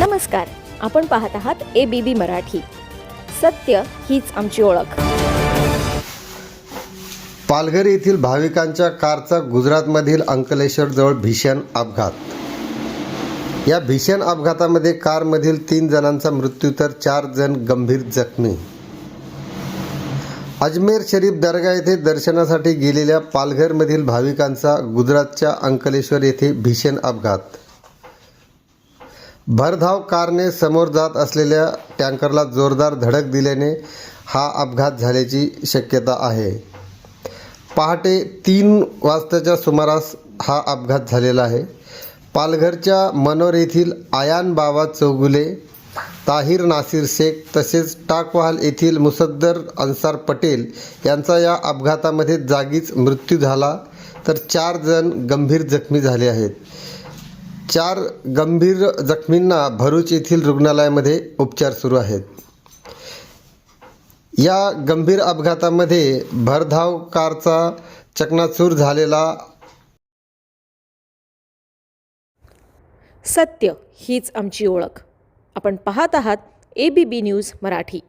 नमस्कार आपण पाहत आहात ए बी बी मराठी. सत्य हीच आमची ओळख. पालघर येथील भाविकांच्या कारचा गुजरातमधील अंकलेश्वरजवळ भीषण अपघात. या भीषण अपघातामध्ये कारमधील तीन जणांचा मृत्यू तर चार जण गंभीर जखमी. अजमेर शरीफ दर्गा येथे दर्शनासाठी गेलेल्या पालघरमधील भाविकांचा गुजरातच्या अंकलेश्वर येथे भीषण अपघात. भरधाव कारने समोर जात असलेल्या टँकरला जोरदार धडक दिल्याने हा अपघात झाल्याची शक्यता आहे. पहाटे तीन वाजताच्या सुमारास हा अपघात झालेला आहे. पालघरच्या मनोर येथील आयान बाबा चौगुले ताहिर नासिर शेख तसेच टाकवाल येथील मुसद्दर अन्सार पटेल यांचा या अपघातामध्ये जागीच मृत्यू झाला तर चार जण गंभीर जखमी झाले आहेत. चार गंभीर जखमींना भरूच येथील रुग्णालयामध्ये उपचार सुरू आहेत. या गंभीर अपघातामध्ये भरधाव कारचा चकनाचूर झालेला सत्य हीच आमची ओळख. आपण पाहत आहात A B B news Marathi.